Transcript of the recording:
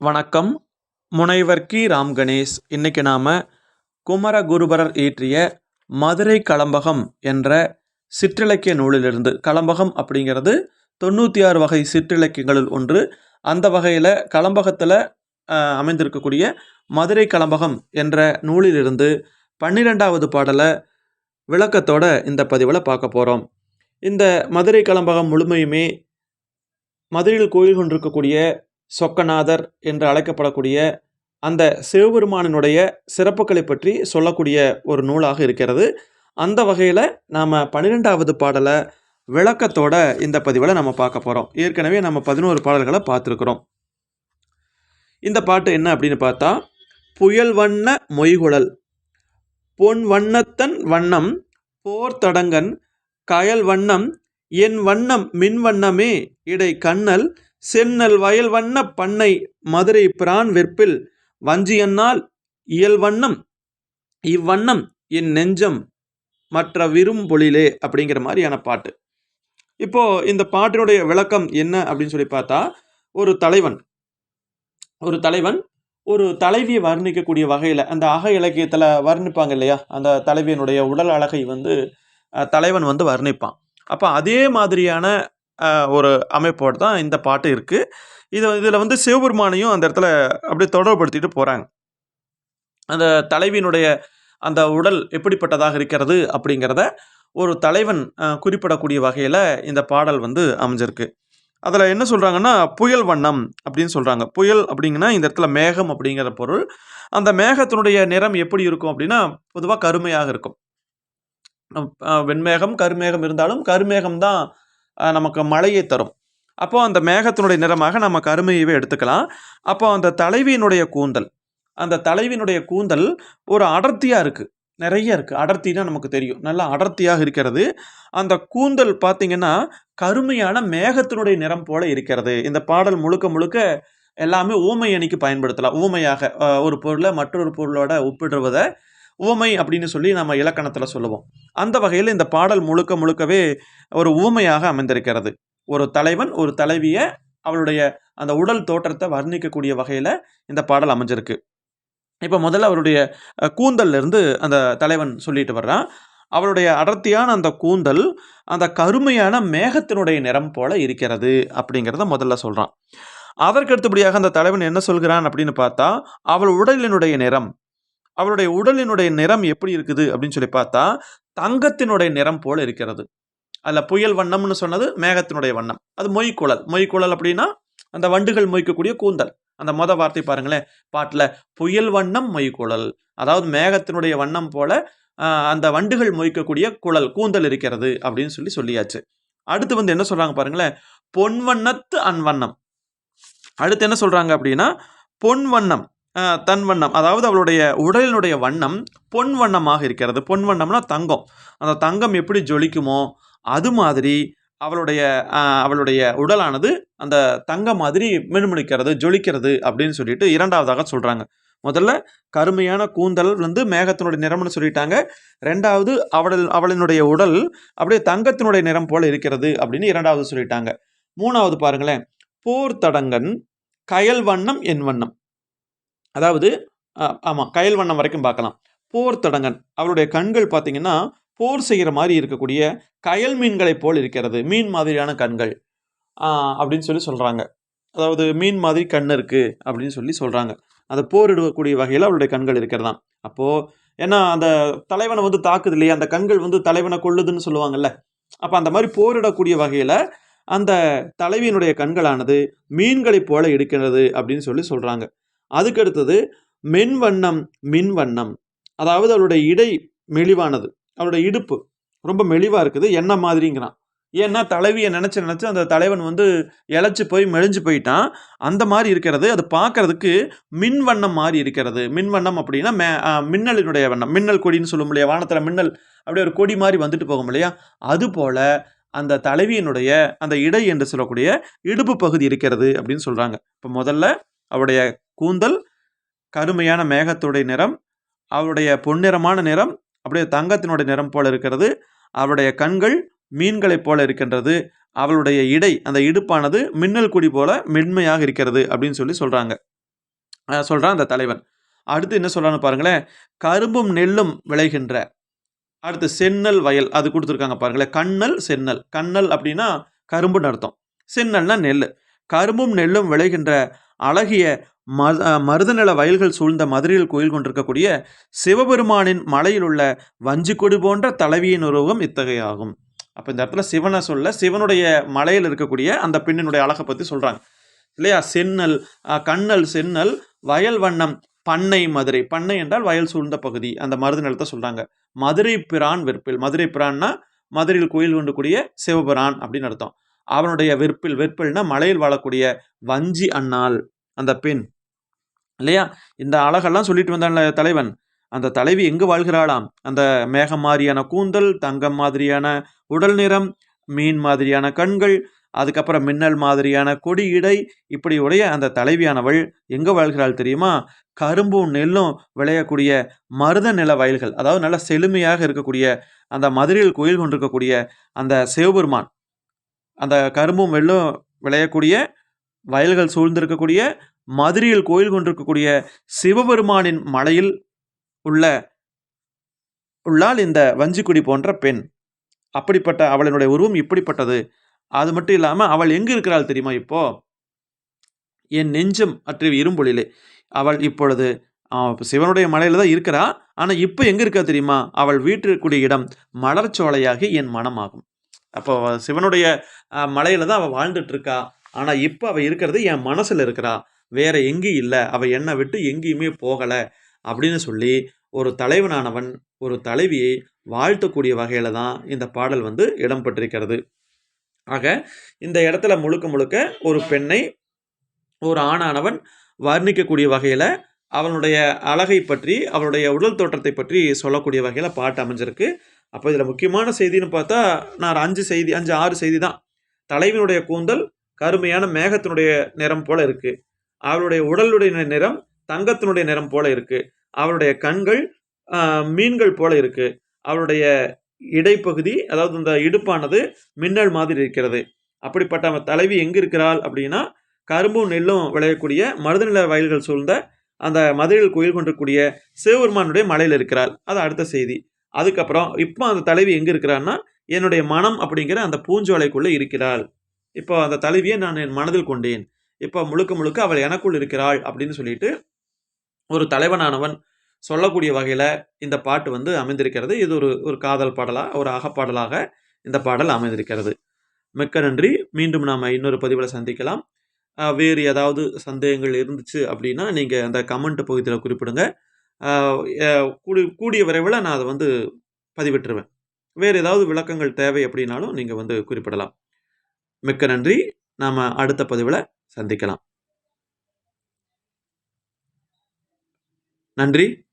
வணக்கம். முனைவர் கி. ராம் கணேஷ். இன்னைக்கு நாம் குமரகுருபரர் இயற்றிய மதுரை கலம்பகம் என்ற சிற்றிலக்கிய நூலிலிருந்து கலம்பகம் அப்படிங்கிறது தொண்ணூற்றி ஆறு வகை சிற்றிலக்கியங்களில் ஒன்று. அந்த வகையில் கலம்பகத்தில் அமைந்திருக்கக்கூடிய மதுரை கலம்பகம் என்ற நூலிலிருந்து பன்னிரெண்டாவது பாடலை விளக்கத்தோட இந்த பதிவில் பார்க்க போகிறோம் இந்த மதுரை கலம்பகம் முழுமையுமே மதுரையில் கோயில் கொண்டிருக்கக்கூடிய சொக்கநாதர் என்று அழைக்கப்படக்கூடிய அந்த சிவபெருமானினுடைய சிறப்புகளை பற்றி சொல்லக்கூடிய ஒரு நூலாக இருக்கிறது. அந்த வகையில் நாம் பன்னிரெண்டாவது பாடலை விளக்கத்தோட இந்த பதிவில் நம்ம பார்க்க போகிறோம் ஏற்கனவே நம்ம பதினோரு பாடல்களை பார்த்துருக்குறோம். இந்த பாட்டு என்ன அப்படின்னு பார்த்தா புயல் வண்ண மொய்குழல் பொன் வண்ணத்தன் வண்ணம் போர் தடங்கன் கயல் வண்ணம் என் வண்ணம் மின் வண்ணமே இடை கண்ணல் சென்னல் வயல் வண்ண பண்ணை மதுரை பிரான் வெற்பில் வஞ்சியன்னால் இயல் வண்ணம் இவ்வண்ணம் என் நெஞ்சம் மற்ற விரும்பொழிலே அப்படிங்கிற மாதிரியான பாட்டு. இப்போ இந்த பாட்டினுடைய விளக்கம் என்ன அப்படின்னு சொல்லி பார்த்தா ஒரு தலைவன் ஒரு தலைவன் ஒரு தலைவியை வர்ணிக்கக்கூடிய வகையில் அந்த அக இலக்கியத்தில் வர்ணிப்பாங்க இல்லையா? அந்த தலைவியனுடைய உடல் அழகை வந்து தலைவன் வந்து வர்ணிப்பான். அப்போ அதே மாதிரியான ஒரு அமைப்போடு தான் இந்த பாட்டு இருக்குது இது இதில் வந்து சிவபெருமானையும் அந்த இடத்துல அப்படியே தொடர்படுத்திட்டு போகிறாங்க அந்த தலைவியினுடைய அந்த உடல் எப்படிப்பட்டதாக இருக்கிறது அப்படிங்கிறத ஒரு தலைவன் குறிப்பிடக்கூடிய வகையில் இந்த பாடல் வந்து அமைஞ்சிருக்கு. அதில் என்ன சொல்கிறாங்கன்னா புயல் வண்ணம் அப்படின்னு சொல்கிறாங்க புயல் அப்படிங்கன்னா இந்த இடத்துல மேகம் அப்படிங்கிற பொருள். அந்த மேகத்தினுடைய நிறம் எப்படி இருக்கும் அப்படின்னா பொதுவாக கருமையாக இருக்கும். வெண்மேகம் கருமேகம் இருந்தாலும் கருமேகம் தான் நமக்கு மழையை தரும். அப்போ அந்த மேகத்தினுடைய நிறமாக நம்ம கருமையவே எடுத்துக்கலாம். அப்போ அந்த தலைவியினுடைய கூந்தல் அந்த தலைவியினுடைய கூந்தல் ஒரு அடர்த்தியாக இருக்குது நிறைய இருக்குது அடர்த்தினா நமக்கு தெரியும். நல்லா அடர்த்தியாக இருக்கிறது. அந்த கூந்தல் பார்த்தீங்கன்னா கருமையான மேகத்தினுடைய நிறம் போல இருக்கிறது. இந்த பாடல் முழுக்க முழுக்க எல்லாமே ஊமை அணிக்கு பயன்படுத்தலாம். ஊமையாக ஒரு பொருளை மற்றொரு பொருளோட ஒப்பிடுவதை ஊமை அப்படின்னு சொல்லி நம்ம இலக்கணத்தில் சொல்லுவோம். அந்த வகையில் இந்த பாடல் முழுக்க முழுக்கவே ஒரு ஊமையாக அமைந்திருக்கிறது. ஒரு தலைவன் ஒரு தலைவியை அவளுடைய அந்த உடல் தோற்றத்தை வர்ணிக்கக்கூடிய வகையில் இந்த பாடல் அமைஞ்சிருக்கு. இப்போ முதல்ல அவருடைய கூந்தல்லேருந்து அந்த தலைவன் சொல்லிட்டு வர்றான். அவளுடைய அடர்த்தியான அந்த கூந்தல் அந்த கருமையான மேகத்தினுடைய நிறம் போல இருக்கிறது அப்படிங்கிறத முதல்ல சொல்கிறான் அதற்கு அடுத்தபடியாக அந்த தலைவன் என்ன சொல்கிறான் அப்படின்னு பார்த்தா அவள் உடலினுடைய நிறம் அவருடைய உடலினுடைய நிறம் எப்படி இருக்குது அப்படின்னு சொல்லி பார்த்தா தங்கத்தினுடைய நிறம் போல இருக்கிறது. அதில் புயல் வண்ணம்னு சொன்னது மேகத்தினுடைய வண்ணம். அது மொய்க்குழல் மொய்க்குழல் அப்படின்னா அந்த வண்டுகள் மொய்க்கக்கூடிய கூந்தல். அந்த மொத வார்த்தை பாருங்களேன். பாட்டில் புயல் வண்ணம் மொய்க்குழல் அதாவது மேகத்தினுடைய வண்ணம் போல அந்த வண்டுகள் மொய்க்கக்கூடிய குழல் கூந்தல் இருக்கிறது அப்படின்னு சொல்லி சொல்லியாச்சு. அடுத்து வந்து என்ன சொல்கிறாங்க பாருங்களேன். பொன் வண்ணத்து அன்வண்ணம். அடுத்து என்ன சொல்கிறாங்க அப்படின்னா பொன் வண்ணம் தன் வண்ணம். அதாவது அவளுடைய உடலினுடைய வண்ணம் பொன் வண்ணமாக இருக்கிறது. பொன் வண்ணம்னா தங்கம். அந்த தங்கம் எப்படி ஜொலிக்குமோ அது மாதிரி அவளுடைய அவளுடைய உடலானது அந்த தங்கம் மாதிரி மினுமினுக்கிறது ஜொலிக்கிறது அப்படின்னு சொல்லிட்டு இரண்டாவதாக சொல்கிறாங்க முதல்ல கருமையான கூந்தல் வந்து மேகத்தினுடைய நிறம்னு சொல்லிட்டாங்க. ரெண்டாவது அவள் அவளினுடைய உடல் அப்படியே தங்கத்தினுடைய நிறம் போல இருக்கிறது அப்படின்னு இரண்டாவது சொல்லிட்டாங்க. மூணாவது பாருங்களேன். போர் தடங்கன் கயல் வண்ணம் என் வண்ணம். அதாவது ஆமாம் கயல் வண்ணம் வரைக்கும் பார்க்கலாம். போர் தடங்கன். அவருடைய கண்கள் பார்த்தீங்கன்னா போர் செய்கிற மாதிரி இருக்கக்கூடிய கயல் மீன்களைப் போல் இருக்கிறது. மீன் மாதிரியான கண்கள். அப்படின்னு சொல்லி சொல்கிறாங்க அதாவது மீன் மாதிரி கண் இருக்குது அப்படின்னு சொல்லி சொல்கிறாங்க அந்த போரிடக்கூடிய வகையில் அவருடைய கண்கள் இருக்கிறதாம். அப்போது ஏன்னா அந்த தலைவனை வந்து தாக்குது இல்லையா? அந்த கண்கள் வந்து தலைவனை கொள்ளுதுன்னு சொல்லுவாங்கல்ல. அப்போ அந்த மாதிரி போரிடக்கூடிய வகையில் அந்த தலைவியினுடைய கண்களானது மீன்களைப் போல இருக்கிறது அப்படின்னு சொல்லி சொல்கிறாங்க அதுக்கு அடுத்தது மென் வண்ணம் மின் வண்ணம் அதாவது அவருடைய இடை மெலிவானது. அவருடைய இடுப்பு ரொம்ப மெலிவாக இருக்குது. என்ன மாதிரிங்கிறான். ஏன்னா தலைவியை நினச்சி நினச்சி அந்த தலைவன் வந்து இழைச்சி போய் மெழிஞ்சு போயிட்டான். அந்த மாதிரி இருக்கிறது. அது பார்க்கறதுக்கு மின் வண்ணம் மாதிரி இருக்கிறது. மின் வண்ணம் அப்படின்னா மே மின்னலினுடைய வண்ணம். மின்னல் கொடின்னு சொல்லும் இல்லையா? வானத்தில் மின்னல் அப்படியே ஒரு கொடி மாதிரி வந்துட்டு போகும் இல்லையா? அதுபோல் அந்த தலைவியினுடைய அந்த இடை என்று சொல்லக்கூடிய இடுப்பு பகுதி இருக்கிறது அப்படின்னு சொல்கிறாங்க இப்போ முதல்ல அவருடைய கூந்தல் கருமையான மேகத்துடைய நிறம் அவருடைய பொன்னிறமான நிறம் அப்படியே தங்கத்தினுடைய நிறம் போல இருக்கிறது. அவருடைய கண்கள் மீன்களைப் போல இருக்கின்றது. அவளுடைய இடை அந்த இடுப்பானது மின்னல் குடி போல மென்மையாக இருக்கிறது அப்படின்னு சொல்லி சொல்கிறாங்க சொல்கிறான் அந்த தலைவன். அடுத்து என்ன சொல்கிறான்னு பாருங்களேன். கரும்பும் நெல்லும் விளைகின்ற அடுத்து சென்னல் வயல் அது கொடுத்துருக்காங்க பாருங்களேன். கண்ணல் சென்னல். கண்ணல் அப்படின்னா கரும்புன்னு அர்த்தம். சென்னல்னா நெல். கரும்பும் நெல்லும் விளைகின்ற அழகிய மத மருதநில வயல்கள் சூழ்ந்த மதுரையில் கோயில் கொண்டிருக்கக்கூடிய சிவபெருமானின் மலையில் உள்ள வஞ்சிக்கொடி போன்ற தலைவியின் உருவம் இத்தகையாகும். அப்போ இந்த இடத்துல சிவனை சொல்ல சிவனுடைய மலையில் இருக்கக்கூடிய அந்த பெண்ணினுடைய அழகை பற்றி சொல்கிறாங்க இல்லையா? சென்னல் கண்ணல் சென்னல் வயல் வண்ணம் பண்ணை மதுரை. பண்ணை என்றால் வயல் சூழ்ந்த பகுதி. அந்த மருது நிலத்தை சொல்கிறாங்க மதுரை பிரான் வெற்பில். மதுரை பிரான்னா மதுரையில் கோயில் கொண்டுக்கூடிய சிவபிரான் அப்படின்னு அர்த்தம். அவனுடைய வெற்பில் வெற்பில்னா மலையில் வாழக்கூடிய வஞ்சி அண்ணாள் அந்த பெண். இல்லையா? இந்த அழகெல்லாம் சொல்லிட்டு வந்தான்ல தலைவன். அந்த தலைவி எங்கு வாழ்கிறாளாம்? அந்த மேகம் மாதிரியான கூந்தல் தங்கம் மாதிரியான உடல் நிறம் மீன் மாதிரியான கண்கள் அதுக்கப்புறம் மின்னல் மாதிரியான கொடி இடை இப்படி உடைய அந்த தலைவியானவள் எங்கே வாழ்கிறாள் தெரியுமா? கரும்பும் நெல்லும் விளையக்கூடிய மருத நில வயல்கள் அதாவது நல்ல செழுமையாக இருக்கக்கூடிய அந்த மதுரையில் கோயில் கொண்டிருக்கக்கூடிய அந்த சிவபெருமான். அந்த கரும்பும் வெள்ளும் விளையக்கூடிய வயல்கள் சூழ்ந்திருக்கக்கூடிய மதுரையில் கோயில் கொண்டிருக்கக்கூடிய சிவபெருமானின் மலையில் உள்ள உள்ளால் இந்த வஞ்சிக்குடி போன்ற பெண். அப்படிப்பட்ட அவளினுடைய உருவம் இப்படிப்பட்டது. அது மட்டும் இல்லாமல் அவள் எங்கே இருக்கிறாள் தெரியுமா இப்போ? என் நெஞ்சம் அற்ற இரும்பொழிலே. அவள் இப்பொழுது சிவனுடைய மலையில் தான் இருக்கிறா. ஆனால் இப்போ எங்கே இருக்கா தெரியுமா? அவள் வீட்டிற்குரிய இடம் மலர்ச்சோலையாகி என் மனமாகும். அப்போ சிவனுடைய மலையில் தான் அவள் வாழ்ந்துட்டு இருக்கா. ஆனால் இப்போ அவள் இருக்கிறது என் மனசில் இருக்கிறா. வேற எங்கேயும் இல்லை அவள் என்னை விட்டு எங்கேயுமே போகலை அப்படின்னு சொல்லி ஒரு தலைவனானவன் ஒரு தலைவியை வாழ்த்தக்கூடிய வகையில் தான் இந்த பாடல் வந்து இடம்பெற்றிருக்கிறது ஆக இந்த இடத்துல முழுக்க முழுக்க ஒரு பெண்ணை ஒரு ஆணானவன் வர்ணிக்கக்கூடிய வகையில் அவனுடைய அழகை பற்றி அவனுடைய உடல் தோற்றத்தை பற்றி சொல்லக்கூடிய வகையில் பாட்டு அமைஞ்சிருக்கு. அப்போ இதில் முக்கியமான செய்தின்னு பார்த்தா நான் அஞ்சு செய்தி அஞ்சு ஆறு செய்தி தான். தலைவனுடைய கூந்தல் கருமையான மேகத்தினுடைய நிறம் போல இருக்குது அவளுடைய உடலுடைய நிறம் தங்கத்தினுடைய நிறம் போல இருக்கு. அவளுடைய கண்கள் மீன்கள் போல இருக்கு. அவளுடைய இடைப்பகுதி அதாவது இந்த இடுப்பானது மின்னல் மாதிரி இருக்கிறது. அப்படிப்பட்ட அவன் தலைவி எங்கே இருக்கிறாள் அப்படின்னா கரும்பும் நெல்லும் விளையக்கூடிய மருதநில வயல்கள் சூழ்ந்த அந்த மதுரையில் கோயில் கொண்டிருக்கூடிய சிவபெருமானுடைய மலையில் இருக்கிறாள். அது அடுத்த செய்தி. அதுக்கப்புறம் இப்போ அந்த தலைவி எங்கே இருக்கிறான்னா என்னுடைய மனம் அப்படிங்கிற அந்த பூஞ்சோலைக்குள்ளே இருக்கிறாள். இப்போ அந்த தலைவியை நான் என் மனதில் கொண்டேன். இப்போ முழுக்க முழுக்க அவள் எனக்குள் இருக்கிறாள் அப்படின்னு சொல்லிட்டு ஒரு தலைவனானவன் சொல்லக்கூடிய வகையில் இந்த பாட்டு வந்து அமைந்திருக்கிறது. இது ஒரு ஒரு காதல் பாடலாக ஒரு அகப்பாடலாக இந்த பாடல் அமைந்திருக்கிறது. மிக்க நன்றி. மீண்டும் நாம் இன்னொரு பதிவில் சந்திக்கலாம். வேறு ஏதாவது சந்தேகங்கள் இருந்துச்சு அப்படின்னா நீங்கள் அந்த கமெண்ட் பகுதியில் குறிப்பிடுங்க. கூடி கூடிய விரைவில் நான் அதை வந்து பதிவிட்டுருவேன். வேறு ஏதாவது விளக்கங்கள் தேவை அப்படின்னாலும் நீங்கள் வந்து குறிப்பிடலாம். மிக்க நன்றி. நாம் அடுத்த பதிவில் சந்திக்கலாம். நன்றி.